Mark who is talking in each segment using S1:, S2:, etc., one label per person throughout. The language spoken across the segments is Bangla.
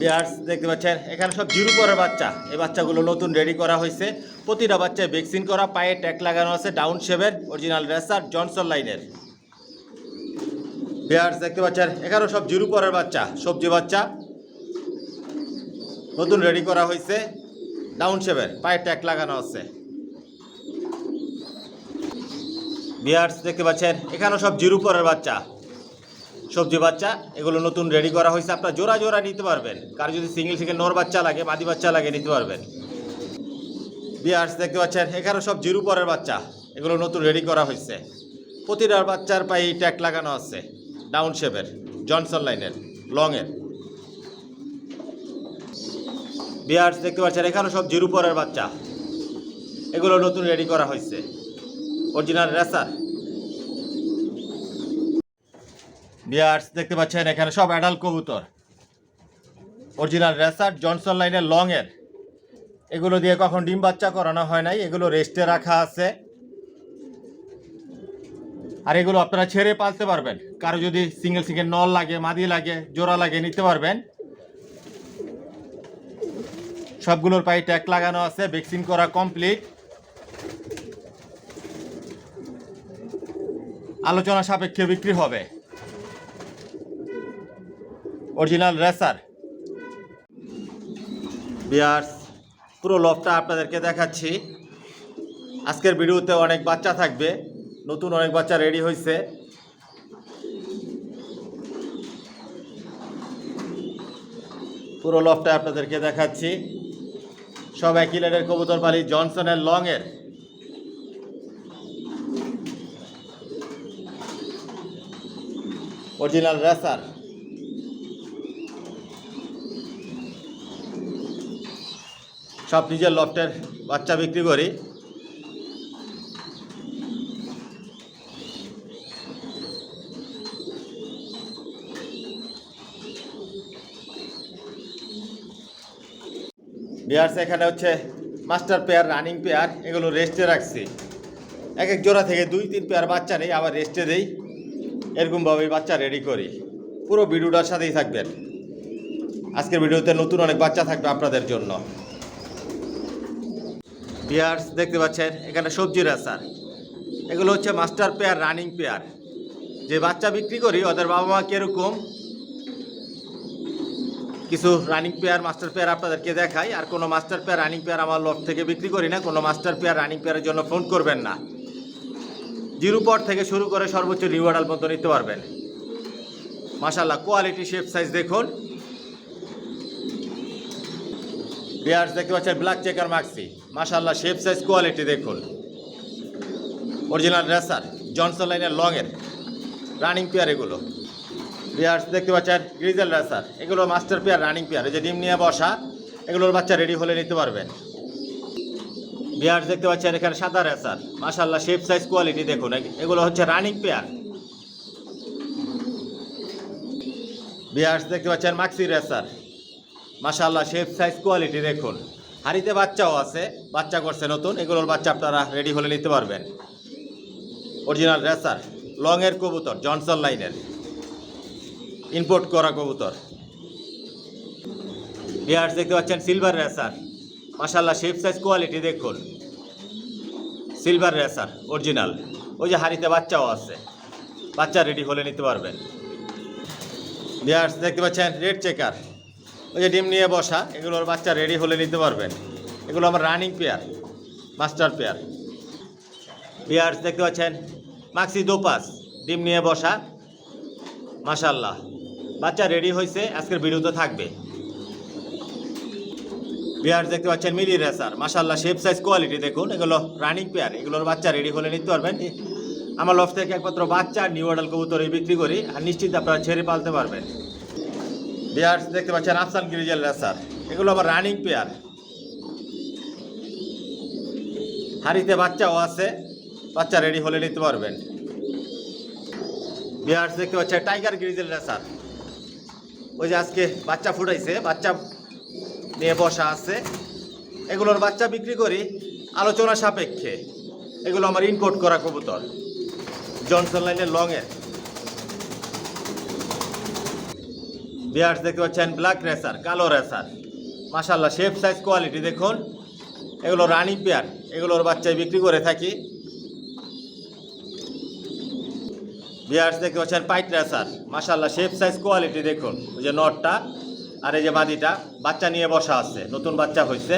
S1: বিয়ার্স দেখতে পাচ্ছেন, এখানে সব জিরো পরের বাচ্চা। এই বাচ্চাগুলো নতুন রেডি করা হয়েছে। প্রতিটা বাচ্চায় ভ্যাকসিন করা, পায়ে ট্যাগ লাগানো আছে ডাউন শেভের অরিজিনাল রেসার জনসন লাইনের বিয়ার্স দেখতে পাচ্ছেন, এখানেও সব জিরো পরের বাচ্চা, সবজি বাচ্চা। নতুন রেডি করা হয়েছে ডাউন শেভের পায়ে ট্যাগ লাগানো আছে। বিয়ার্স দেখতে পাচ্ছেন, এখানেও সব জিরো পরের বাচ্চা। সবজি বাচ্চা, এগুলো নতুন রেডি করা হয়েছে। আপনার জোড়া জোড়া নিতে পারবেন। কার যদি সিঙ্গেল সিঙ্গেল নর বাচ্চা লাগে মাদি বাচ্চা লাগে, নিতে পারবেন। বিয়ার্স, দেখতে পাচ্ছেন, এখানে সব জিরো পরের বাচ্চা। এগুলো নতুন রেডি করা হয়েছে। প্রতিটা বাচ্চার পায়ে ট্যাগ লাগানো আছে। ডাউন শেপের, জনসন লাইনের লংয়ের বিয়ার্স, দেখতে পাচ্ছেন, এখানে সব জিরো পরের বাচ্চা। এগুলো নতুন রেডি করা হয়েছে। অরিজিনাল রেসার বিয়ার্স, দেখতে পাচ্ছেন এখানে সব অ্যাডাল কবুতর। অরিজিনাল রেসার জনসন লাইনের লংয়ের। এগুলো দিয়ে কখন ডিম বাচ্চা করানো হয় নাই, এগুলো রেস্টে রাখা আছে। আর এগুলো আপনারা ছেড়ে পালতে পারবেন। কারও যদি সিঙ্গেল সিঙ্গেল নল লাগে, মাদি লাগে, জোড়া লাগে, নিতে পারবেন। সবগুলোর পায়ে ট্যাগ লাগানো আছে, ভ্যাকসিন করা কমপ্লিট। আলোচনা সাপেক্ষে বিক্রি হবে। Original racer. বিয়ার্স, পুরো লফটা আপনাদেরকে দেখাচ্ছি। আজকের ভিডিওতে অনেক বাচ্চা থাকবে, নতুন অনেক বাচ্চা রেডি হয়েছে পুরো লফটা আপনাদেরকে দেখাচ্ছি। সব একই কবুতর পালি জনসনের লংয়ের। Original racer. সব নিজের লফটের বাচ্চা বিক্রি করি। বিয়ার্স এখানে হচ্ছে মাস্টার পেয়ার রানিং পেয়ার এগুলো রেস্টে রাখছি। এক এক জোড়া থেকে দুই, তিন পেয়ার বাচ্চা নেই, আবার রেস্টে দেই। এরকমভাবে বাচ্চা রেডি করি। পুরো ভিডিওটার সাথেই থাকবেন। আজকের ভিডিওতে নতুন অনেক বাচ্চা থাকবে আপনাদের জন্য। পেয়ার্স দেখতে পাচ্ছেন, এখানে সবজি রাসার এগুলো হচ্ছে মাস্টার পেয়ার, রানিং পেয়ার। যে বাচ্চা বিক্রি করি, ওদের বাবা মা কীরকম? কিছু রানিং পেয়ার, মাস্টার পেয়ার আপনাদেরকে দেখাই। আর কোনো মাস্টার পেয়ার, রানিং পেয়ার আমার লট থেকে বিক্রি করি না। কোনো মাস্টার পেয়ার, রানিং পেয়ারের জন্য ফোন করবেন না। জিরো পট থেকে শুরু করে সর্বোচ্চ নিউ পর্যন্ত নিতে পারবেন। মাশাল্লাহ কোয়ালিটি শেপ সাইজ দেখুন। বিয়ার্স দেখতে পাচ্ছেন ব্ল্যাক চেকার মাক্সি মাশাল্লাহ শেপ সাইজ কোয়ালিটি দেখুন। অরিজিনাল রেসার জনসন লাইনের লংয়ের রানিং পেয়ার এগুলো। বিয়ার্স দেখতে পাচ্ছেন গ্রিজেল রেসার এগুলো মাস্টার পেয়ার রানিং পেয়ার এই যে ডিম নিয়ে বসা, এগুলোর বাচ্চা রেডি হলে নিতে পারবেন। বিয়ার্স দেখতে পাচ্ছেন, এখানে সাদা রেসার মাশাল্লাহ শেপ সাইজ কোয়ালিটি দেখুন। এগুলো হচ্ছে রানিং পেয়ার বিয়ার্স দেখতে পাচ্ছেন মাক্সি রেসার মাশাল্লাহ শেপ সাইজ কোয়ালিটি দেখুন। হাড়িতে বাচ্চাও আছে, বাচ্চা করছে নতুন, এগুলোর বাচ্চা আপনারা রেডি হলে নিতে পারবেন। অরিজিনাল রেসার লংয়ের কবুতর জনসন লাইনের ইম্পোর্ট করা কবুতর। বিয়ার্স দেখতে পাচ্ছেন সিলভার রেসার মাশাল্লাহ শেপ সাইজ কোয়ালিটি দেখুন। সিলভার রেসার অরিজিনাল ওই যে হাড়িতে বাচ্চাও আছে। বাচ্চা রেডি হলে নিতে পারবেন। বিয়ার্স দেখতে পাচ্ছেন রেড চেকার ওই যে ডিম নিয়ে বসা, এগুলোর বাচ্চা রেডি হলে নিতে পারবেন। এগুলো আমার রানিং পেয়ার মাস্টার পেয়ার বিয়ার্স দেখতে পাচ্ছেন? মাক্সি দোপাস ডিম নিয়ে বসা। মাশাল্লাহ বাচ্চা রেডি হয়েছে, আজকের ভিডিওতে থাকবে। বিয়ার দেখতে পাচ্ছেন মিলি রেসার মাশাল্লাহ শেপ সাইজ কোয়ালিটি দেখুন। এগুলো রানিং পেয়ার এগুলোর বাচ্চা রেডি হলে নিতে পারবেন। আমার লফ থেকে একমাত্র বাচ্চা নিউ অর্ডাল কবুতর বিক্রি করি। আর নিশ্চিত আপনারা ছেড়ে পালতে পারবেন। বিয়ার্স দেখতে পাচ্ছেন আফসান গ্রিজেল রেসার। এগুলো আবার রানিং পেয়ার হাড়িতে বাচ্চাও আছে। বাচ্চা রেডি হলে নিতে পারবেন। বিয়ার্স দেখতে পাচ্ছেন টাইগার গ্রিজেল রেসার। ওই যে আজকে বাচ্চা ফুটাইছে, বাচ্চা নিয়ে বসা আছে। এগুলোর বাচ্চা বিক্রি করি আলোচনা সাপেক্ষে। এগুলো আমার ইম্পোর্ট করা কবুতর। জনসন লাইনের লংয়ের বিয়ার্স দেখতে পাচ্ছেন ব্ল্যাক রেসার কালো রেসার মাশাল্লাহ শেপ সাইজ কোয়ালিটি দেখুন। এগুলো রানি পেয়ার এগুলোর বাচ্চায় বিক্রি করে থাকি। বিয়ার্স দেখতে পাচ্ছেন পাইট রেসার মাশাল্লাহ শেপ সাইজ কোয়ালিটি দেখুন। ওই যে নটটা আর এই যে মাদিটা, বাচ্চা নিয়ে বসা আছে, নতুন বাচ্চা হয়েছে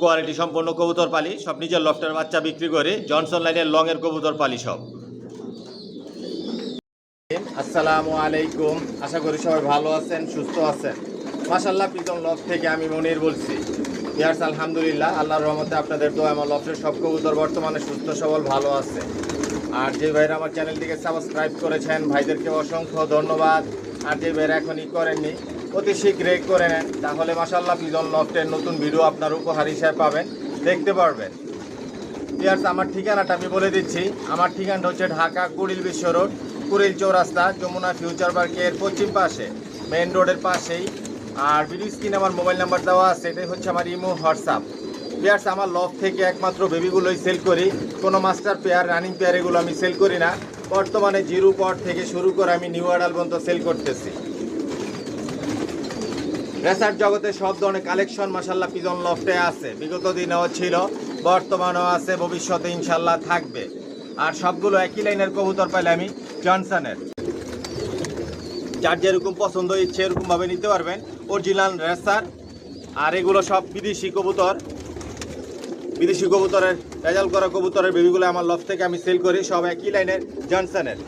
S1: কোয়ালিটি সম্পন্ন কবুতর পালি, সব নিজের লফটের বাচ্চা বিক্রি করি জনসন লাইনের লংয়ের কবুতর পালি সব। আসসালামু আলাইকুম। আশা করি সবাই ভালো আছেন, সুস্থ আছেন। মাশাল্লাহ প্রীতম লফ থেকে আমি মনির বলছি। ইয়ার্স, আলহামদুলিল্লাহ, আল্লাহর রহমতে আপনাদের তো আমার লফটের সব কবুতর বর্তমানে সুস্থ, সবল, ভালো আছে। আর যে ভাইরা আমার চ্যানেলটিকে সাবস্ক্রাইব করেছেন, ভাইদেরকে অসংখ্য ধন্যবাদ। আর যে ভাইরা এখনই করেননি, অতি শীঘ্রই করে নেন। তাহলে মাশাল্লাহ পিজন লফটের নতুন ভিডিও আপনার উপহার হিসেবে পাবেন। দেখতে পারবেন। ইয়ার্স, আমার ঠিকানাটা আমি বলে দিচ্ছি। আমার ঠিকানাটা হচ্ছে ঢাকা, কুড়িল বিশ্ব রোড কুড়িল চৌরাস্তা, যমুনা ফিউচার পার্কের পশ্চিম পাশে মেন রোডের পাশেই। আর ভিডিও স্ক্রিনে আমার মোবাইল নাম্বার দেওয়া আছে, এটাই হচ্ছে আমার ইমো, হোয়াটসঅ্যাপ। পেয়ার্স আমার লফ থেকে একমাত্র বেবিগুলোই সেল করি। কোনো মাস্টার পেয়ার রানিং পেয়ার এগুলো আমি সেল করি না। বর্তমানে জিরো পট থেকে শুরু করে আমি নিউ অ্যাডাল পর্যন্ত সেল করতেছি। রেসার জগতে সব ধরনের কালেকশন মাসাল্লাহ পিজন লফটে আছে। বিগত দিনেও ছিল, বর্তমানেও আছে, ভবিষ্যতে ইনশাল্লাহ থাকবে। আর সবগুলো একই লাইনের কবুতর পাইলে আমি জনসনের যার যেরকম পছন্দ ইচ্ছে এরকমভাবে নিতে পারবেন। অরিজিনাল রেসার আর এগুলো সব বিদেশি কবুতর। বিদেশি কবুতরের রেজাল্ট করা কবুতরের বেবিগুলো আমার লফ থেকে আমি সেল করি, সব একই লাইনের জনসনের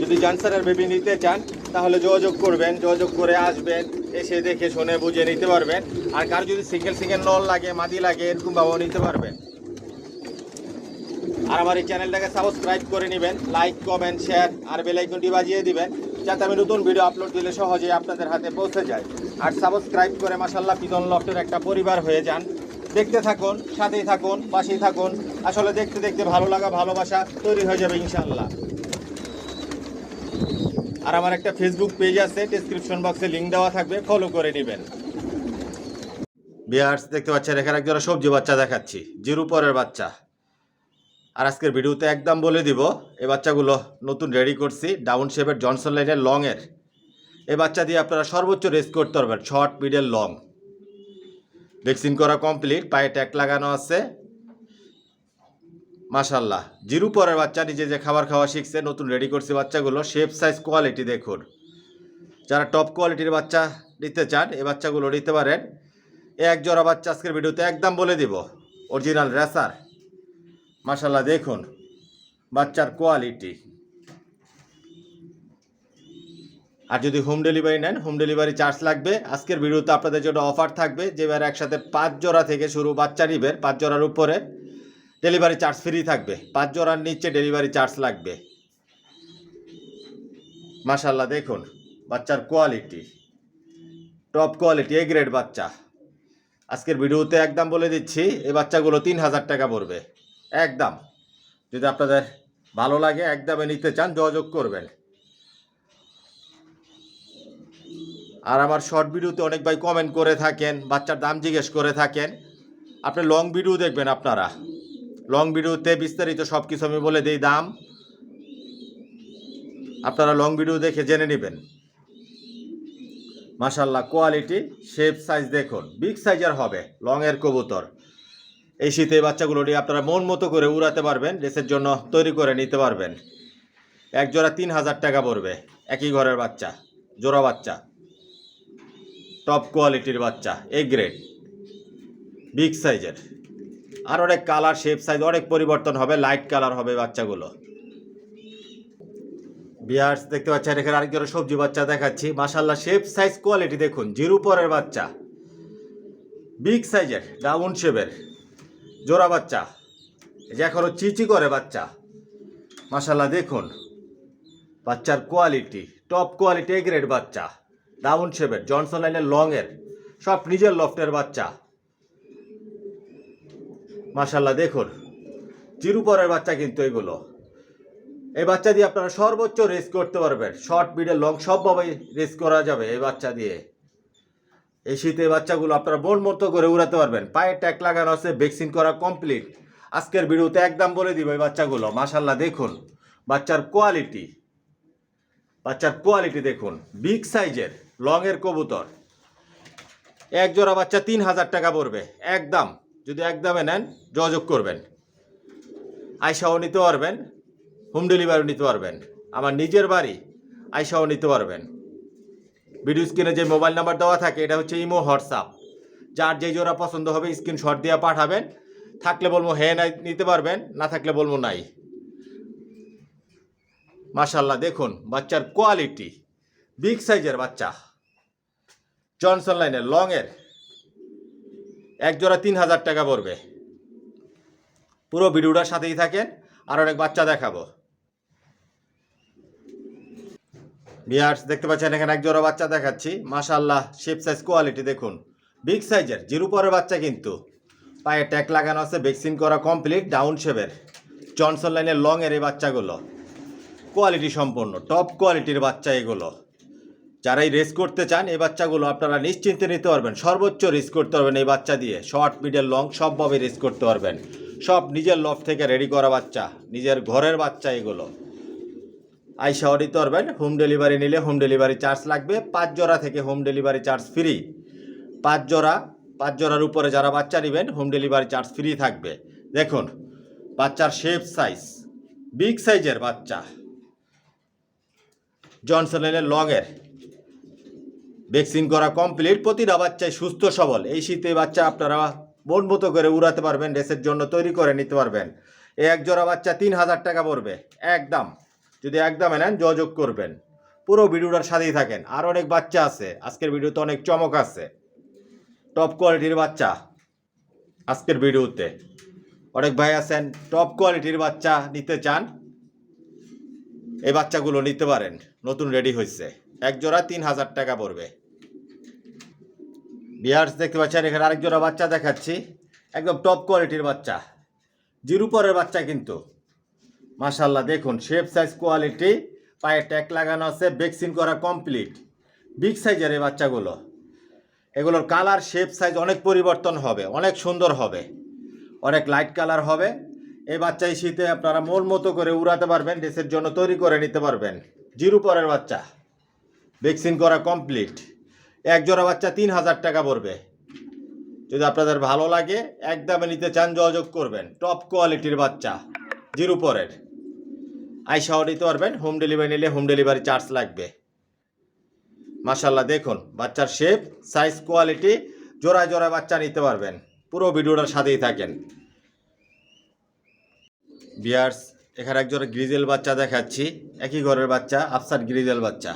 S1: যদি জনসনের বেবি নিতে চান, তাহলে যোগাযোগ করবেন, যোগাযোগ করে আসবেন, এসে দেখে শুনে বুঝে নিতে পারবেন। আর কার যদি সিঙ্গেল সিঙ্গেল নল লাগে, মাদি লাগে, এরকমভাবেও নিতে পারবেন। আর আমার এই চ্যানেলটাকে সাবস্ক্রাইব করে নেবেন লাইক কমেন্ট শেয়ার আর বেলাইকনটি বাজিয়ে দিবেন, যাতে আমি নতুন ভিডিও আপলোড দিলে সহজেই আপনাদের হাতে পৌঁছে যায়। আর সাবস্ক্রাইব করে মাসাল্লাহ পিতন লফটের একটা পরিবার হয়ে যান। দেখতে থাকুন, সাথেই থাকুন, পাশেই থাকুন। আসলে দেখতে দেখতে ভালো লাগা, ভালোবাসা তৈরি হয়ে যাবে ইনশাল্লাহ আর আমার একটা ফেসবুক পেজ আছে ডেসক্রিপশন বক্সে লিংক দেওয়া থাকবে ফলো করে নেবেন। বিয়ার্স দেখতে পাচ্ছেন, এখানে একজোড়া সবজি বাচ্চা দেখাচ্ছি, জিরু পরের বাচ্চা। আর আজকের ভিডিওতে একদম বলে দিব এই বাচ্চাগুলো নতুন রেডি করছি ডাউন শেপের জনসন লাইনের লংয়ের এই বাচ্চা দিয়ে আপনারা সর্বোচ্চ রেস করতে পারবেন শর্ট মিডেল লং ভ্যাকসিন করা কমপ্লিট পায়ে ট্যাগ লাগানো আছে। মাশাল্লাহ জিরু পরের বাচ্চা, নিজে যে খাবার খাওয়া শিখছে, নতুন রেডি করছে বাচ্চাগুলো শেপ সাইজ কোয়ালিটি দেখুন। যারা টপ কোয়ালিটির বাচ্চা নিতে চান এই বাচ্চাগুলো নিতে পারেন। এক জোড়া বাচ্চা আজকের ভিডিওতে একদম বলে দিব অরিজিনাল রেসার মাশাল্লাহ দেখুন, বাচ্চার কোয়ালিটি আর যদি হোম ডেলিভারি নেন হোম ডেলিভারি চার্জ লাগবে। আজকের ভিডিওতে আপনাদের জন্য অফার থাকবে যে এবার একসাথে পাঁচ জোড়া থেকে শুরু বাচ্চা নিবেন পাঁচ জোড়ার উপরে ডেলিভারি চার্জ ফ্রি থাকবে। পাঁচ জোড়ার নিচে ডেলিভারি চার্জ লাগবে। মাশাল্লাহ দেখুন, বাচ্চার quality top quality A grade বাচ্চা। আজকের ভিডিওতে একদম বলে দিচ্ছি, এই বাচ্চাগুলো তিন হাজার টাকা পড়বে। একদম। যদি আপনাদের ভালো লাগে, একদমে নিতে চান, যোগাযোগ করবেন। আর আমার শর্ট ভিডিওতে অনেক ভাই কমেন্ট করে থাকেন, বাচ্চার দাম জিজ্ঞেস করে থাকেন। আপনি লং ভিডিও দেখবেন আপনারা। লং ভিডিওতে বিস্তারিত সব কিছু আমি বলে দিই দাম। আপনারা লং ভিডিও দেখে জেনে নেবেন। মাশাল্লাহ কোয়ালিটি শেপ সাইজ দেখুন। বিগ সাইজের হবে লং এর কবুতর। এই শীতে এই বাচ্চাগুলো নিয়ে আপনারা মন মতো করে উড়াতে পারবেন রেসের জন্য তৈরি করে নিতে পারবেন। এক জোড়া তিন হাজার টাকা পড়বে, একই ঘরের বাচ্চা, জোড়া বাচ্চা। টপ কোয়ালিটির বাচ্চা এ গ্রেড বিগ সাইজের আর অনেক কালার শেপ সাইজ অনেক পরিবর্তন হবে লাইট কালার হবে বাচ্চাগুলো। বিয়ার্স দেখতে পাচ্ছেন, এখানে আরেক জোড়া সবজি বাচ্চা দেখাচ্ছি। মাসাল্লাহ শেপ সাইজ কোয়ালিটি দেখুন, জিরো পরের বাচ্চা। বিগ সাইজের ডাউন শেপের জোড়া বাচ্চা। এই যে এখনও চিচি করে বাচ্চা। মাসাল্লাহ দেখুন। বাচ্চার কোয়ালিটি টপ কোয়ালিটি গ্রেড বাচ্চা। ডাউন শেপের জনসন লাইনের লংয়ের সব নিজের লফটের বাচ্চা। মাশাল্লাহ দেখুন। জিরু পরের বাচ্চা কিন্তু এগুলো। এই বাচ্চা দিয়ে আপনারা সর্বোচ্চ রেস করতে পারবেন। শর্ট মিডল লং সবভাবেই রেস করা যাবে এই বাচ্চা দিয়ে। এই শীতে বাচ্চাগুলো আপনারা মন মতো করে উড়াতে পারবেন। পায়ে ট্যাক লাগানো আছে, ভ্যাকসিন করা কমপ্লিট। আজকের ভিডিওতে একদম বলে দিব এই বাচ্চাগুলো মাশাল্লাহ দেখুন, বাচ্চার কোয়ালিটি বাচ্চার কোয়ালিটি দেখুন, বিগ সাইজের, লংয়ের কবুতর। এক জোড়া বাচ্চা তিন হাজার টাকা পড়বে, একদম, যদি একদমে নেন, যোগাযোগ করবেন। আইসাও নিতে পারবেন, হোম ডেলিভারি নিতে পারবেন। আমার নিজের বাড়ি আইসাও নিতে পারবেন। ভিডিও স্ক্রিনে যে মোবাইল নাম্বার দেওয়া থাকে, এটা হচ্ছে ইমো, হোয়াটসঅ্যাপ। যার যে জোড়া পছন্দ হবে স্ক্রিনশট দিয়ে পাঠাবেন। থাকলে বলব হ্যাঁ নাই, নিতে পারবেন, না থাকলে বলব নাই। মাশাল্লাহ দেখুন, বাচ্চার কোয়ালিটি বিগ সাইজের বাচ্চা। জনসন লাইনের লংয়ের এক জোড়া তিন হাজার টাকা পড়বে। পুরো ভিডিওটার সাথেই থাকেন, আর অনেক বাচ্চা দেখাবো। বিয়ার্স দেখতে পাচ্ছেন, এখানে এক জোড়া বাচ্চা দেখাচ্ছি। মাশাল্লাহ শেপ সাইজ কোয়ালিটি দেখুন। বিগ সাইজের জিরো পরের বাচ্চা কিন্তু। পায়ে ট্যাক লাগানো আছে ভ্যাকসিন করা কমপ্লিট ডাউন শেপের জনসন লাইনের লং এর এই বাচ্চাগুলো। কোয়ালিটি সম্পন্ন টপ কোয়ালিটির বাচ্চা এগুলো। যারাই রেস করতে চান, এই বাচ্চাগুলো আপনারা নিশ্চিন্তে নিতে পারবেন। সর্বোচ্চ রেস করতে পারবেন এই বাচ্চা দিয়ে। শর্ট মিডল লং সবভাবে রেস করতে পারবেন। সব নিজের লফ থেকে রেডি করা বাচ্চা, নিজের ঘরের বাচ্চা এগুলো। আইসাও নিতে পারবেন হোম ডেলিভারি নিলে হোম ডেলিভারি চার্জ লাগবে, পাঁচ জোড়া থেকে হোম ডেলিভারি চার্জ ফ্রি। পাঁচ জোড়া, পাঁচ জোড়ার উপরে যারা বাচ্চা নেবেন, হোম ডেলিভারি চার্জ ফ্রি থাকবে। দেখুন, বাচ্চার শেপ সাইজ বিগ সাইজের বাচ্চা। জনসনের লংয়ের ভ্যাকসিন করা কমপ্লিট প্রতিটা বাচ্চাই সুস্থ, সবল। এই শীতে বাচ্চা আপনারা মন মতো করে উড়াতে পারবেন রেসের জন্য তৈরি করে নিতে পারবেন। এক জোড়া বাচ্চা তিন হাজার টাকা পড়বে, একদম। যদি একদমে নেন যোগাযোগ করবেন। পুরো ভিডিওটার সাথেই থাকেন। আর অনেক বাচ্চা আছে। আজকের ভিডিওতে অনেক চমক আছে। টপ কোয়ালিটির বাচ্চা আজকের ভিডিওতে। অনেক ভাই আছেন টপ কোয়ালিটির বাচ্চা নিতে চান। এই বাচ্চাগুলো নিতে পারেন। নতুন রেডি হয়েছে এক জোড়া তিন হাজার টাকা পড়বে। বিয়ার্স দেখতে পাচ্ছেন, এখানে আরেক জোড়া বাচ্চা দেখাচ্ছি। একদম টপ কোয়ালিটির বাচ্চা। জিরো পরের বাচ্চা কিন্তু। মাশাল্লাহ দেখুন শেপ সাইজ কোয়ালিটি পায়ে ট্যাগ লাগানো আছে ভ্যাকসিন করা কমপ্লিট বিগ সাইজের এই বাচ্চাগুলো। এগুলোর কালার শেপ সাইজ অনেক পরিবর্তন হবে, অনেক সুন্দর হবে, অনেক লাইট কালার হবে। এই বাচ্চা এই শীতে আপনারা মন মতো করে উড়াতে পারবেন, ড্রেসের জন্য তৈরি করে নিতে পারবেন। জিরো পরের বাচ্চা। ভ্যাকসিন করা কমপ্লিট এক জোড়া বাচ্চা তিন হাজার টাকা পড়বে। যদি আপনাদের ভালো লাগে, একদমে নিতে চান, যোগাযোগ করবেন। টপ কোয়ালিটির বাচ্চা। জিরো পরের। আইসাও নিতে পারবেন, হোম ডেলিভারি নিলে হোম ডেলিভারি চার্জ লাগবে। মাশাল্লাহ দেখুন, বাচ্চার শেপ, সাইজ, কোয়ালিটি, জোড়ায় জোড়ায় বাচ্চা নিতে পারবেন। পুরো ভিডিওটার সাথেই থাকেন। বিয়ার্স, এখানে একজোড়া গ্রিজেল বাচ্চা দেখাচ্ছি। একই ঘরের বাচ্চা, আফসার গ্রিজেল বাচ্চা।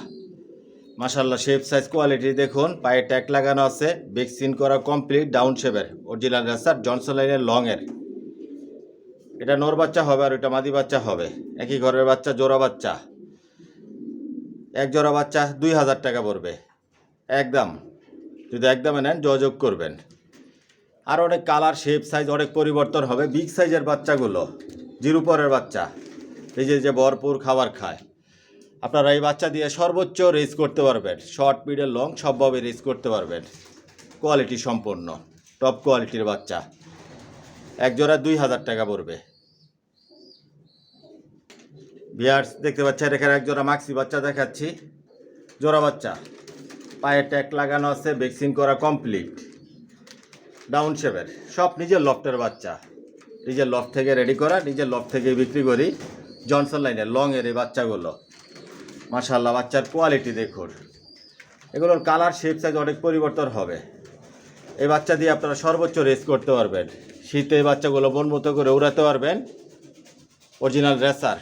S1: মাশাল্লাহ শেপ, সাইজ, কোয়ালিটি দেখুন, পায়ে ট্যাগ লাগানো আছে, ভ্যাকসিন করা কমপ্লিট, ডাউন শেপের। অরিজিনাল রেসার, জনসন লাইনের, লংয়ের। এটা নর বাচ্চা হবে আর ওটা মাদি বাচ্চা হবে। একই ঘরের বাচ্চা, জোড়া বাচ্চা। এক জোড়া বাচ্চা দুই হাজার টাকা পড়বে। একদম। যদি একদমে নেন, যোগাযোগ করবেন। আর অনেক কালার শেপ সাইজ অনেক পরিবর্তন হবে। বিগ সাইজের বাচ্চাগুলো, জিরো পরের বাচ্চা। এই যে যে ভরপুর খাবার খায়। আপনারা এই বাচ্চা দিয়ে সর্বোচ্চ রেস করতে পারবেন। শর্ট মিডল লং সবভাবে রেস করতে পারবেন। কোয়ালিটি সম্পন্ন টপ কোয়ালিটির বাচ্চা। এক জোড়া দুই হাজার টাকা পড়বে। বিয়ার্স, দেখতে পাচ্ছেন, এখানে এক জোড়া মাক্সি বাচ্চা দেখাচ্ছি। জোড়া বাচ্চা, পায়ে ট্যাক লাগানো আছে, ভ্যাকসিন করা কমপ্লিট। ডাউন শেপের, সব নিজের লফটের বাচ্চা। নিজের লফট থেকে রেডি করা, নিজের লফট থেকে বিক্রি করি। জনসন লাইনের লং এর এই বাচ্চাগুলো। মাশাল্লাহ বাচ্চার কোয়ালিটি দেখুন। এগুলোর কালার শেপ সাইজ অনেক পরিবর্তন হবে। এই বাচ্চা দিয়ে আপনারা সর্বোচ্চ রেস করতে পারবেন। শীতে বাচ্চাগুলো মন মতো করে উড়াতে পারবেন। অরিজিনাল রেসার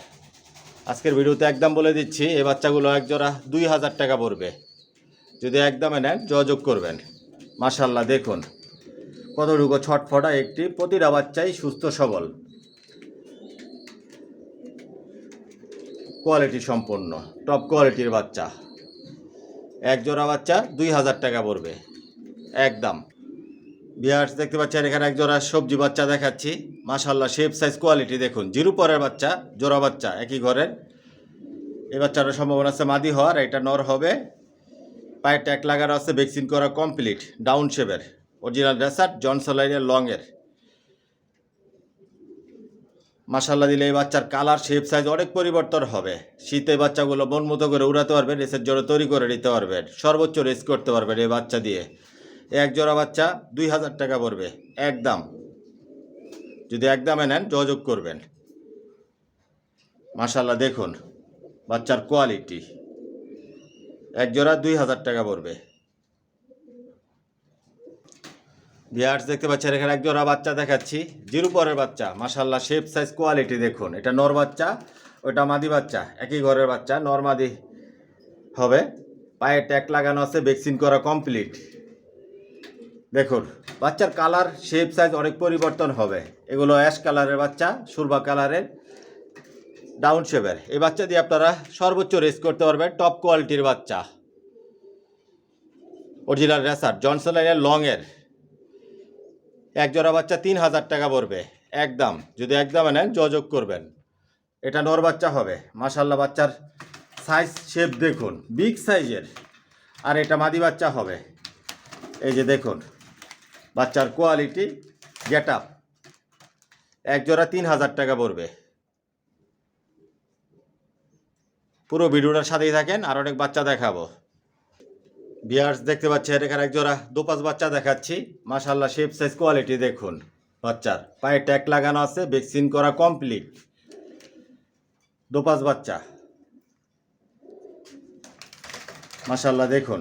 S1: আজকের ভিডিওতে একদম বলে দিচ্ছি, এই বাচ্চাগুলো এক জোড়া দুই হাজার টাকা পড়বে। যদি একদমে নেন, যোগাযোগ করবেন। মাশাল্লাহ দেখুন। কতটুকু ছটফটা একটি, প্রতিটা বাচ্চাই সুস্থ, সবল। কোয়ালিটি সম্পন্ন টপ কোয়ালিটির বাচ্চা। এক জোড়া বাচ্চা দুই হাজার টাকা পড়বে। একদম বিয়ার্স দেখতে পাচ্ছেন, এখানে এক জোড়া সবজি বাচ্চা দেখাচ্ছি। মাশাল্লাহ শেপ সাইজ কোয়ালিটি দেখুন। জিরু পরের বাচ্চা, জোড়া বাচ্চা, একই ঘরের। এই বাচ্চাটার সম্ভাবনা আছে মাদি হওয়ার, এটা নর হবে। পায়ে ট্যাক লাগানো আছে ভ্যাকসিন করা কমপ্লিট ডাউন শেপের অরিজিনাল রেসার জনসলাইনের লংয়ের মাসাল্লা দিলে এই বাচ্চার কালার শেপ সাইজ অনেক পরিবর্তন হবে। শীতে বাচ্চাগুলো মন মতো করে উড়াতে পারবেন রেসের জন্য তৈরি করে নিতে পারবেন। সর্বোচ্চ রেস করতে পারবেন এই বাচ্চা দিয়ে। এক জোড়া বাচ্চা দুই হাজার টাকা পড়বে, একদম। যদি একদমে নেন, যোগাযোগ করবেন। মাসাল্লাহ দেখুন, বাচ্চার কোয়ালিটি এক জোড়া দুই হাজার টাকা পড়বে। বিয়ার্স দেখতে পাচ্ছেন, এখানে এক জোড়া বাচ্চা দেখাচ্ছি। জিরো পরের বাচ্চা মাসাল্লাহ শেপ সাইজ কোয়ালিটি দেখুন। এটা নর বাচ্চা, ওটা মাদি বাচ্চা, একই ঘরের বাচ্চা, নর মাদি হবে। পায়ে ট্যাগ লাগানো আছে ভ্যাকসিন করা কমপ্লিট দেখুন, বাচ্চার কালার শেপ সাইজ অনেক পরিবর্তন হবে। এগুলো অ্যাশ কালারের বাচ্চা সুরবা কালারের ডাউন শেপের এই বাচ্চা দিয়ে আপনারা সর্বোচ্চ রেস করতে পারবেন টপ কোয়ালিটির বাচ্চা। অরিজিনাল রেসার জনসন লাইনের লংয়ের এক জোড়া বাচ্চা তিন হাজার টাকা পড়বে, একদম। যদি একদমে নেন, যোগাযোগ করবেন। এটা নর বাচ্চা হবে। মাসাল্লাহ বাচ্চার সাইজ শেপ দেখুন। বিগ সাইজের আর এটা মাদি বাচ্চা হবে। এই যে দেখুন বাচ্চার কোয়ালিটি গেট আপ এক জোড়া তিন হাজার টাকা পড়বে। পুরো ভিডিওটার সাথেই থাকেন, আর অনেক বাচ্চা দেখাবো। বিয়ার্স দেখতে পাচ্ছেন, এখানে এক জোড়া দুপাশ বাচ্চা দেখাচ্ছি। মাশাল্লাহ শেপ সাইজ কোয়ালিটি দেখুন বাচ্চার। পায়ে ট্যাগ লাগানো আছে ভ্যাকসিন করা কমপ্লিট দুপাশ বাচ্চা। মাশাল্লাহ দেখুন।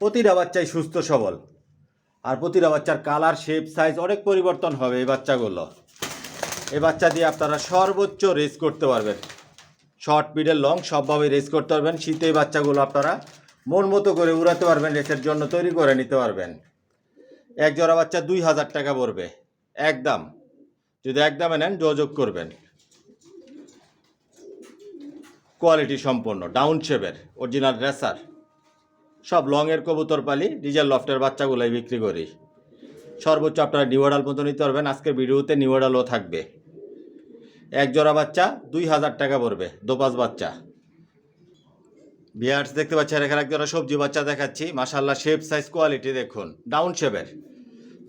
S1: প্রতিটা বাচ্চাই সুস্থ সবল। আর প্রতিটা বাচ্চার কালার শেপ সাইজ অনেক পরিবর্তন হবে এই বাচ্চাগুলো। এই বাচ্চা দিয়ে আপনারা সর্বোচ্চ রেস করতে পারবেন। শর্ট মিডল লং সবভাবে রেস করতে পারবেন। শীতে এই বাচ্চাগুলো আপনারা মন মতো করে উড়াতে পারবেন রেসের জন্য তৈরি করে নিতে পারবেন। এক জোড়া বাচ্চা দুই হাজার টাকা পড়বে। একদম যদি একদমে নেন, যোগাযোগ করবেন। কোয়ালিটি সম্পন্ন ডাউন শেপের অরিজিনাল রেসার সব লংয়ের কবুতর পালি, ডিজেল লফটের বাচ্চাগুলোই বিক্রি করি সর্বোচ্চ আপনারা নিউডাল মতো নিতে পারবেন, আজকের ভিডিওতে নিউডালও থাকবে। এক জোড়া বাচ্চা, দুই হাজার টাকা পড়বে দোপাস বাচ্চা। বিয়ার্স দেখতে পাচ্ছেন এখানে এক জোড়া সবজি বাচ্চা দেখাচ্ছি। মাসাল্লাহ শেপ সাইজ কোয়ালিটি দেখুন। ডাউন শেপের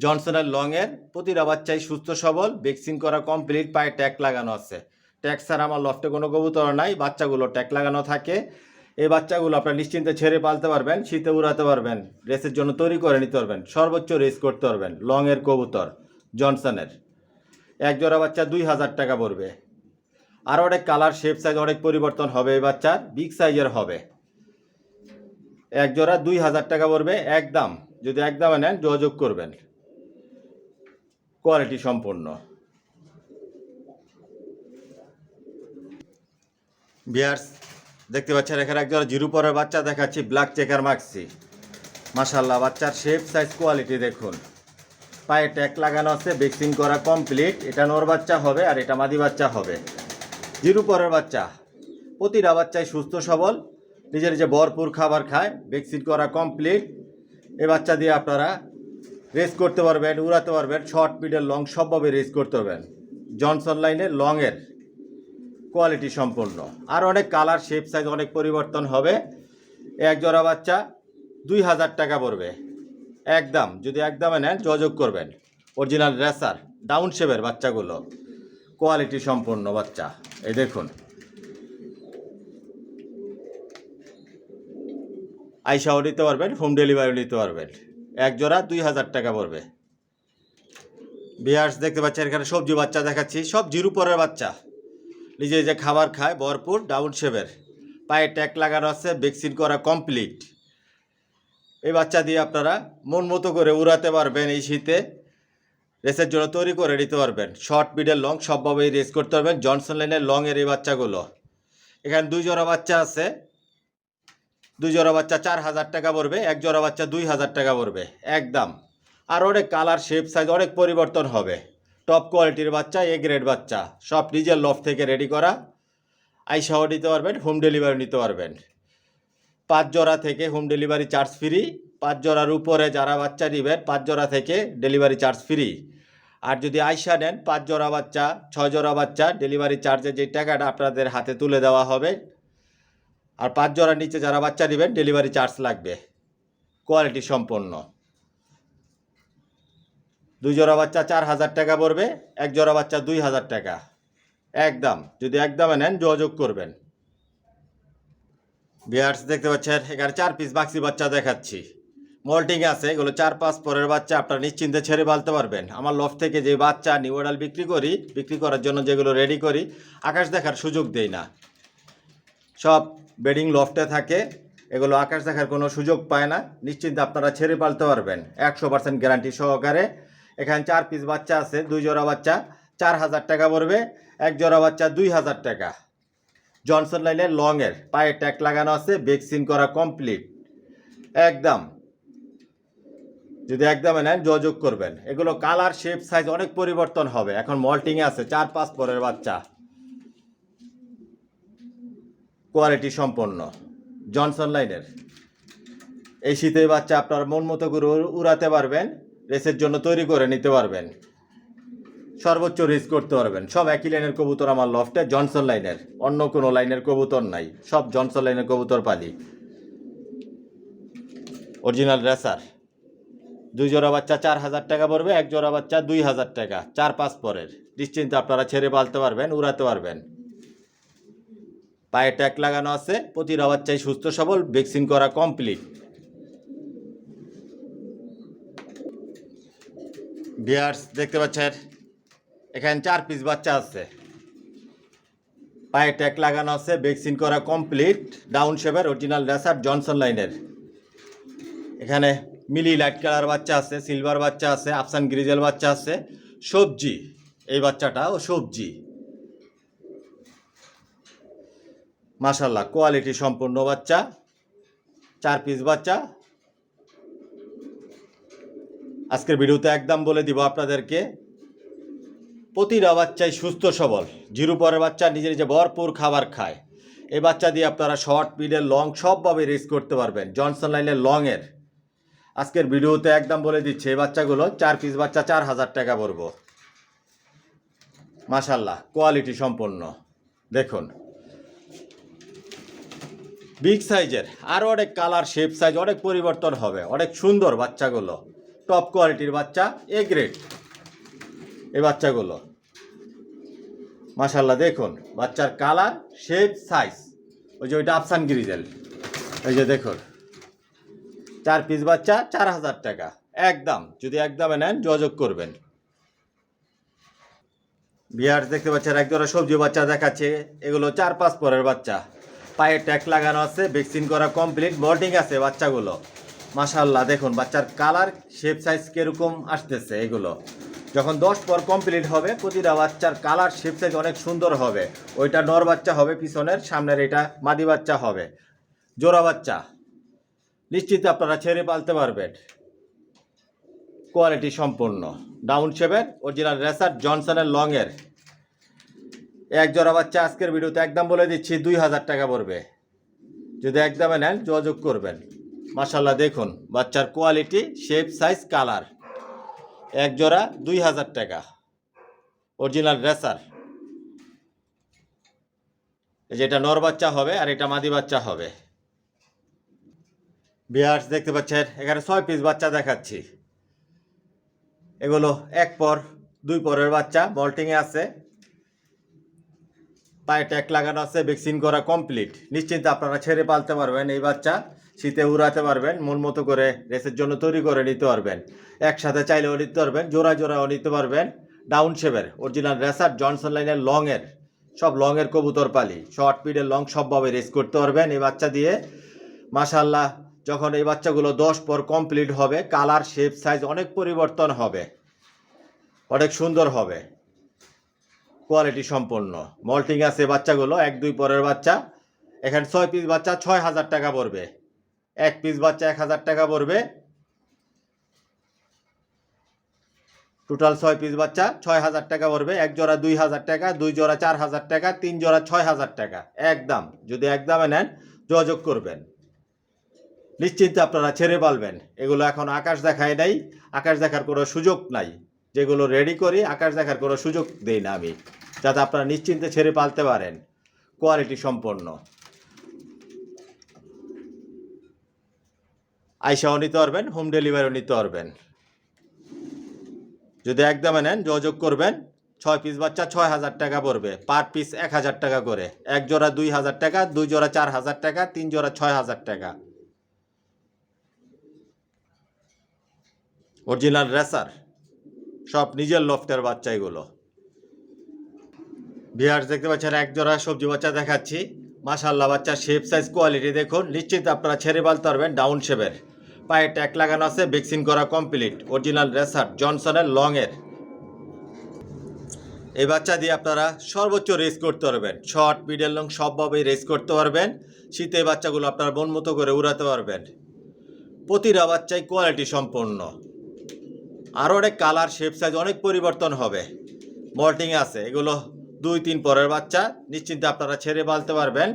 S1: জনসনের লংয়ের, প্রতিটা বাচ্চাই সুস্থ, সবল ভ্যাকসিন করা কমপ্লিট পায়ে ট্যাগ লাগানো আছে। ট্যাগ ছাড়া আমার লফটে কোনো কবুতর নাই, বাচ্চাগুলো ট্যাগ লাগানো থাকে। এই বাচ্চাগুলো আপনার নিশ্চিন্তে ছেড়ে পালতে পারবেন, শীতে উড়াতে পারবেন, রেসের জন্য তৈরি করে নিতে পারবেন, সর্বোচ্চ রেস করতে পারবেন, লংয়ের কবুতর, জনসনের। এক জোড়া বাচ্চা দুই হাজার টাকা পড়বে। আর অনেক কালার শেপ সাইজ অনেক পরিবর্তন হবে এই বাচ্চার বিগ সাইজের হবে। এক জোড়া দুই হাজার টাকা পড়বে, একদম, যদি একদমে নেন যোগাযোগ করবেন। কোয়ালিটি সম্পূর্ণ। বিয়ার্স দেখতে পাচ্ছেন, এখানে একজন জিরো পরের বাচ্চা দেখাচ্ছি ব্ল্যাক চেকার মাখছি মাসাল্লাহ বাচ্চার শেপ সাইজ কোয়ালিটি দেখুন। পায়ে ট্যাক লাগানো আছে ভ্যাকসিন করা কমপ্লিট এটা নর বাচ্চা হবে আর এটা মাদি বাচ্চা হবে। জিরো পরের বাচ্চা। প্রতিটা বাচ্চাই সুস্থ, সবল। নিজের যে ভরপুর খাবার খায় ভ্যাকসিন করা কমপ্লিট এ বাচ্চা দিয়ে আপনারা রেস করতে পারবেন, উড়াতে পারবেন শর্ট মিডল লং সবভাবে রেস করতে পারবেন। জনসন লাইনের লংয়ের কোয়ালিটি সম্পূর্ণ আর অনেক কালার শেপ সাইজ অনেক পরিবর্তন হবে। এক জোড়া বাচ্চা দুই হাজার টাকা পড়বে। একদম, যদি একদমে নেন, যোগাযোগ করবেন। অরিজিনাল রেসার ডাউন শেপের বাচ্চাগুলো। কোয়ালিটি সম্পূর্ণ বাচ্চা। এই দেখুন। আইসাও নিতে পারবেন হোম ডেলিভারিও নিতে পারবেন। এক জোড়া দুই হাজার টাকা পড়বে। বিয়ার্স দেখতে পাচ্ছেন, এখানে সবজি বাচ্চা দেখাচ্ছি। সবজির উপরের বাচ্চা। নিজে যে খাবার খায়, ভরপুর, ডাউন শেপের। পায়ে ট্যাগ লাগানো আছে, ভ্যাকসিন করা কমপ্লিট। এই বাচ্চা দিয়ে আপনারা মন মতো করে উড়াতে পারবেন এই শীতে। রেসের জন্য তৈরি করে নিতে পারবেন। শর্ট, মিডল, লং, সবভাবেই রেস করতে পারবেন। জনসন লাইনের লংয়ের এই বাচ্চাগুলো। এখানে দুই জোড়া বাচ্চা আছে। দুই জোড়া বাচ্চা চার হাজার টাকা পড়বে, এক জোড়া বাচ্চা দুই হাজার টাকা পড়বে। একদম। আর অনেক কালার শেপ সাইজ অনেক পরিবর্তন হবে। টপ কোয়ালিটির বাচ্চা এ গ্রেড বাচ্চা। সব নিজের লফ থেকে রেডি করা। আইসাও নিতে পারবেন হোম ডেলিভারি নিতে পারবেন। পাঁচ জোড়া থেকে হোম ডেলিভারি চার্জ ফ্রি পাঁচ জোড়ার উপরে যারা বাচ্চা নেবেন, পাঁচ জোড়া থেকে ডেলিভারি চার্জ ফ্রি আর যদি আইসা নেন, পাঁচ জোড়া বাচ্চা, ছয় জোড়া বাচ্চা ডেলিভারি চার্জে যে টাকাটা আপনাদের হাতে তুলে দেওয়া হবে, আর পাঁচ জোড়ার নিচে যারা বাচ্চা নেবেন ডেলিভারি চার্জ লাগবে। কোয়ালিটি সম্পন্ন। দুই জোড়া বাচ্চা চার হাজার টাকা পড়বে, এক জোড়া বাচ্চা দুই হাজার টাকা। একদম, যদি একদমে নেন যোগাযোগ করবেন। বিয়ার্স দেখতে পাচ্ছেন, এখানে চার পিস বাক্সি বাচ্চা দেখাচ্ছি। মল্টিং আছে, এগুলো চার পাঁচ পরের বাচ্চা, আপনারা নিশ্চিন্তে ছেড়ে পালতে পারবেন। আমার লফ থেকে যে বাচ্চা নিউ অর্ডার বিক্রি করি, বিক্রি করার জন্য যেগুলো রেডি করি, আকাশ দেখার সুযোগ দেই না। সব বেডিং লফটে থাকে, এগুলো আকাশ দেখার কোনো সুযোগ পায় না। নিশ্চিন্তে আপনারা ছেড়ে পালতে পারবেন। একশো পার্সেন্ট গ্যারান্টি সহকারে এখানে চার পিস বাচ্চা আছে, দুই জোড়া বাচ্চা, চার হাজার টাকা পড়বে, এক জোড়া বাচ্চা দুই হাজার টাকা। জনসন লাইনের লংয়ের পায়ে ট্যাক লাগানো আছে ভ্যাকসিন করা কমপ্লিট একদম। যদি একদমে নেন, যোগাযোগ করবেন। এগুলো কালার শেপ সাইজ অনেক পরিবর্তন হবে। এখন মল্টিংয়ে আছে, চার পাঁচ পরের বাচ্চা। কোয়ালিটি সম্পন্ন। জনসন লাইনের এই শীতের বাচ্চা আপনার মন মতো করে উড়াতে পারবেন। রেসের জন্য তৈরি করে নিতে পারবেন। সর্বোচ্চ রেস করতে পারবেন। সব একই লাইনের কবুতর আমার লফটে, জনসন লাইনের। অন্য কোনো লাইনের কবুতর নাই। সব জনসন লাইনের কবুতর পালি। Original racer. দুই জোড়া বাচ্চা চার হাজার টাকা পড়বে, এক জোড়া বাচ্চা দুই হাজার টাকা। চার পাঁচ পরের। নিশ্চিন্তে আপনারা ছেড়ে পালতে পারবেন, উড়াতে পারবেন। পায়ে ট্যাগ লাগানো আছে। প্রতিটা বাচ্চাই সুস্থ, সবল, ভ্যাকসিন করা কমপ্লিট। বিয়ার্স দেখতে পাচ্ছেন? এখানে চার পিস বাচ্চা আছে। পায়ে ট্যাক লাগানো আছে ভ্যাকসিন করা কমপ্লিট ডাউন শেপের অরিজিনাল রেসার জনসন লাইনের এখানে মিলি লাইট কালার বাচ্চা আছে সিলভার বাচ্চা আছে আফসান গ্রিজেল বাচ্চা আছে। সবজি, এই বাচ্চাটা ও সবজি। মাশাল্লাহ কোয়ালিটি সম্পূর্ণ বাচ্চা। চার পিস বাচ্চা। আজকের ভিডিওতে একদম বলে দিব আপনাদেরকে। প্রতিটা বাচ্চাই সুস্থ সবল, জিরো পরের বাচ্চা নিজে নিজে ভরপুর খাবার খায়। এই বাচ্চা দিয়ে আপনারা শর্ট মিডের লং সবভাবে রেস করতে পারবেন, জনসন লাইনের লংয়ের আজকের ভিডিওতে একদম বলে দিচ্ছে, এই বাচ্চাগুলো চার পিস বাচ্চা চার হাজার টাকা পড়ব মাশাল্লাহ কোয়ালিটি সম্পন্ন। দেখুন। বিগ সাইজের আরও অনেক কালার শেপ সাইজ অনেক পরিবর্তন হবে, অনেক সুন্দর বাচ্চাগুলো। টপ কোয়ালিটির বাচ্চা এ গ্রেড এই বাচ্চাগুলো। মাশাল্লাহ দেখুন, বাচ্চার কালার শেপ সাইজ ওই যে ওইটা আফসান গ্রিজেল এই যে দেখুন, চার পিস বাচ্চা, চার হাজার টাকা। একদম, যদি একদমে নেন, যোগাযোগ করবেন। বিহার দেখতে পাচ্ছেন একজোড়া সবজি বাচ্চা দেখাচ্ছে। এগুলো চার পাঁচ পরের বাচ্চা। পায়ে ট্যাগ লাগানো আছে, ভ্যাকসিন করা কমপ্লিট বোর্ডিং আছে বাচ্চাগুলো। মাশাল্লাহ দেখুন বাচ্চার কালার শেপ সাইজ কীরকম আসতেছে এগুলো। যখন দশ পর কমপ্লিট হবে, প্রতিটা বাচ্চার কালার শেপ সাইজ অনেক সুন্দর হবে। ওইটা নর বাচ্চা হবে পিছনের, সামনের এটা মাদি বাচ্চা হবে। জোড়া বাচ্চা, নিশ্চিত আপনারা ছেড়ে পালতে পারবেন। কোয়ালিটি সম্পূর্ণ। ডাউন শেপের অরিজিনাল রেসার জনসনের লংয়ের এক জোড়া বাচ্চা আজকের ভিডিওতে একদম বলে দিচ্ছি, দুই হাজার টাকা পড়বে। যদি একদমে নেন, যোগাযোগ করবেন। মাসাল্লাহ দেখুন, বাচ্চার কোয়ালিটি শেপ সাইজ কালার এক জোড়া দুই হাজার টাকা। অরিজিনাল রেসার এই যে এটা নর বাচ্চা হবে আর এটা মাদি বাচ্চা হবে। বিয়ার্স দেখতে পাচ্ছেন, এখানে ছয় পিস বাচ্চা দেখাচ্ছি। এগুলো এক পর, দুই পরের বাচ্চা বল্টিংয়ে আছে। পায়ে ট্যাগ লাগানো আছে ভ্যাকসিন করা কমপ্লিট নিশ্চিন্তে আপনারা ছেড়ে পালতে পারবেন এই বাচ্চা। শীতে উড়াতে পারবেন, মন মতো করে রেসের জন্য তৈরি করে নিতে পারবেন। একসাথে চাইলেও নিতে পারবেন জোড়া জোড়াও নিতে পারবেন। ডাউন শেপের অরিজিনাল রেসার জনসন লাইনের লংয়ের, সব লংয়ের কবুতর পালি, শর্ট পিডের লং সবভাবে রেস করতে পারবেন। এই বাচ্চা দিয়ে মাশাল্লাহ যখন এই বাচ্চাগুলো দশ পর কমপ্লিট হবে, কালার, শেপ, সাইজ অনেক পরিবর্তন হবে। অনেক সুন্দর হবে। কোয়ালিটি সম্পন্ন। মল্টিং আছে বাচ্চাগুলো, এক দুই পরের বাচ্চা। এখানে ছয় পিস বাচ্চা, ছয় হাজার টাকা পড়বে। এক পিস বাচ্চা এক হাজার টাকা পড়বে। টোটাল ছয় পিস বাচ্চা ছয় হাজার টাকা পড়বে। এক জোড়া দুই হাজার টাকা, দুই জোড়া চার হাজার টাকা, তিন জোড়া ছয় হাজার টাকা। একদম। যদি একদমে নেন, যোগাযোগ করবেন। নিশ্চিন্তে আপনারা ছেড়ে পালবেন। এগুলো এখন আকাশ দেখায় নাই। আকাশ দেখার কোনো সুযোগ নাই। যেগুলো রেডি করি, আকাশ দেখার কোনো সুযোগ দেই না আমি। যাতে আপনারা নিশ্চিন্তে ছেড়ে পালতে পারেন। কোয়ালিটি সম্পন্ন। আইসাও নিতে পারবেন হোম ডেলিভারিও নিতে পারবেন। যদি একদমে নেন, যোগাযোগ করবেন, ছয় পিস বাচ্চা ছয় হাজার টাকা পড়বে পার পিস এক হাজার টাকা করে। এক জোড়া দুই হাজার টাকা, দুই জোড়া চার হাজার টাকা, তিন জোড়া ছয় হাজার টাকা। অরিজিনাল রেসার সব নিজের লফটের বাচ্চা এগুলো। বিহার দেখতে পাচ্ছেন, এক জোড়া সবজি বাচ্চা দেখাচ্ছি। মাশাল্লাহ বাচ্চা শেপ সাইজ কোয়ালিটি দেখুন। নিশ্চিত আপনারা ছেড়ে পালতে পারবেন ডাউন শেপের পায়ে ট্যাক লাগানো আছে, ভ্যাকসিন করা কমপ্লিট অরিজিনাল রেসার জনসনের লংয়ের। এই বাচ্চা দিয়ে আপনারা সর্বোচ্চ রেস করতে পারবেন। শর্ট মিডল লং সবভাবেই রেস করতে পারবেন। শীতে বাচ্চাগুলো আপনার মন মতো করে উড়াতে পারবেন। প্রতিটা বাচ্চাই কোয়ালিটি সম্পন্ন। আরও অনেক কালার শেপ সাইজ অনেক পরিবর্তন হবে। মল্টিং আছে, এগুলো দুই, তিন পরের বাচ্চা, নিশ্চিন্তে আপনারা ছেড়ে পালতে পারবেন।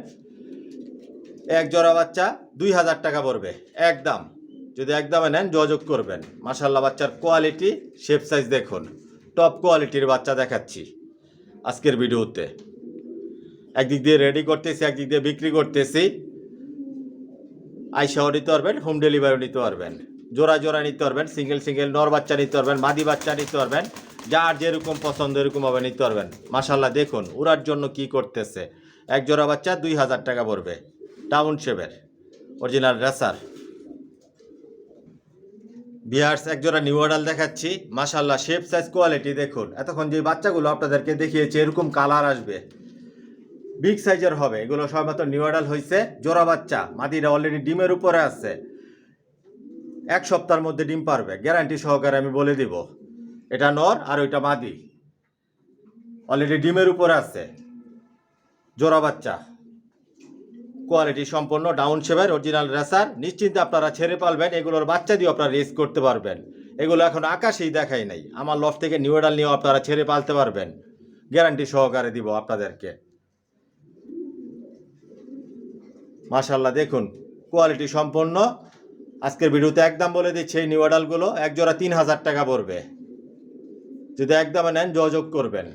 S1: এক জোড়া বাচ্চা দুই হাজার টাকা পড়বে, একদম। যদি একদমে নেন, যোগাযোগ করবেন। মাসাল্লাহ বাচ্চার কোয়ালিটি শেপ সাইজ দেখুন। টপ কোয়ালিটির বাচ্চা দেখাচ্ছি আজকের ভিডিওতে। একদিক দিয়ে রেডি করতেছি, একদিক দিয়ে বিক্রি করতেছি। আইসাও নিতে পারবেন হোম ডেলিভারিও নিতে পারবেন। জোড়া জোড়া নিতে পারবেন সিঙ্গেল সিঙ্গেল নর বাচ্চা নিতে পারবেন, মাদি বাচ্চা নিতে পারবেন, যার যেরকম পছন্দ এরকমভাবে নিতে পারবেন। মাসাল্লাহ দেখুন, উড়ার জন্য কি করতেছে। এক জোড়া বাচ্চা দুই হাজার টাকা পড়বে টাউন শেপের অরিজিনাল রেসার বিয়ার্স, এক জোড়া নিউ মডেল দেখাচ্ছি। মাসাল্লাহ শেপ সাইজ কোয়ালিটি দেখুন। এতক্ষণ যে বাচ্চাগুলো আপনাদেরকে দেখিয়েছি, এরকম কালার আসবে। বিগ সাইজের হবে। এগুলো সবেমাত্র নিউ মডেল হয়েছে জোড়া বাচ্চা। মাদিরা অলরেডি ডিমের উপরে আছে। এক সপ্তাহের মধ্যে ডিম পারবে। গ্যারান্টি সহকারে আমি বলে দিব। এটা নর আর ওইটা মাদি। অলরেডি ডিমের উপরে আছে। জোড়া বাচ্চা। কোয়ালিটি সম্পন্ন ডাউন শেপের অরিজিনাল রেসার, নিশ্চিন্তে আপনারা ছেড়ে পালবেন, এগুলোর বাচ্চা দিয়ে আপনারা রেস করতে পারবেন। এগুলো এখন আকাশেই দেখাই নাই। আমার লফ থেকে নিউডাল নিয়েও আপনারা ছেড়ে পালতে পারবেন। গ্যারান্টি সহকারে দিব আপনাদেরকে। মাশাল্লাহ দেখুন কোয়ালিটি সম্পন্ন। আজকের ভিডিওতে একদম বলে দিচ্ছি এই নিউডালগুলো এক জোড়া তিন হাজার টাকা পড়বে। যদি একদমে নেন, যোগাযোগ করবেন।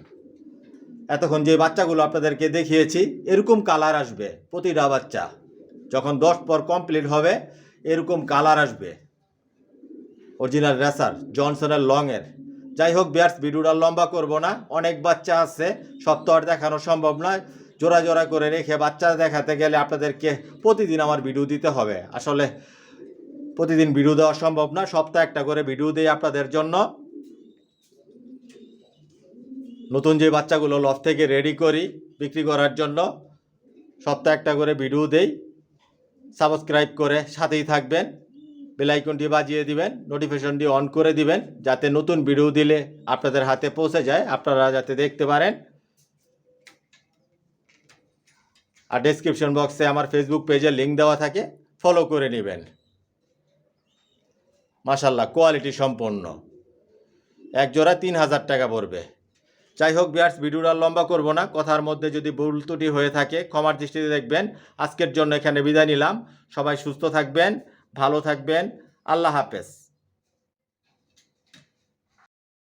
S1: এতক্ষণ যে বাচ্চাগুলো আপনাদেরকে দেখিয়েছি, এরকম কালার আসবে প্রতিটা বাচ্চা। যখন দশ পর কমপ্লিট হবে, এরকম কালার আসবে। অরিজিনাল রেসার জনসনের লংয়ের যাই হোক বিয়ার্স ভিডিওটা লম্বা করব না, অনেক বাচ্চা আছে আর দেখানো সম্ভব নয়। জোড়া জোড়া করে রেখে বাচ্চা দেখাতে গেলে আপনাদেরকে প্রতিদিন আমার ভিডিও দিতে হবে। আসলে প্রতিদিন ভিডিও দেওয়া সম্ভব না, সপ্তাহে একটা করে ভিডিও দিই আপনাদের জন্য। নতুন যে বাচ্চাগুলো লফ থেকে রেডি করি, বিক্রি করার জন্য, সপ্তাহে একটা করে ভিডিও দেই। সাবস্ক্রাইব করে সাথেই থাকবেন। বেলাইকনটি বাজিয়ে দিবেন নোটিফিকেশনটি অন করে দিবেন, যাতে নতুন ভিডিও দিলে আপনাদের হাতে পৌঁছে যায়, আপনারা যাতে দেখতে পারেন। আর ডেসক্রিপশন বক্সে আমার ফেসবুক পেজের লিঙ্ক দেওয়া থাকে ফলো করে নেবেন। মাশাল্লাহ কোয়ালিটি সম্পন্ন। এক জোড়া তিন হাজার টাকা পড়বে। যাই হোক বিয়ার্স ভিডিওটা লম্বা করব না, কথার মধ্যে যদি ভুল ত্রুটি হয়ে থাকে, ক্ষমার দৃষ্টিতে দেখবেন। আজকের জন্য এখানে বিদায় নিলাম। সবাই সুস্থ থাকবেন, ভালো থাকবেন। আল্লাহ হাফেজ।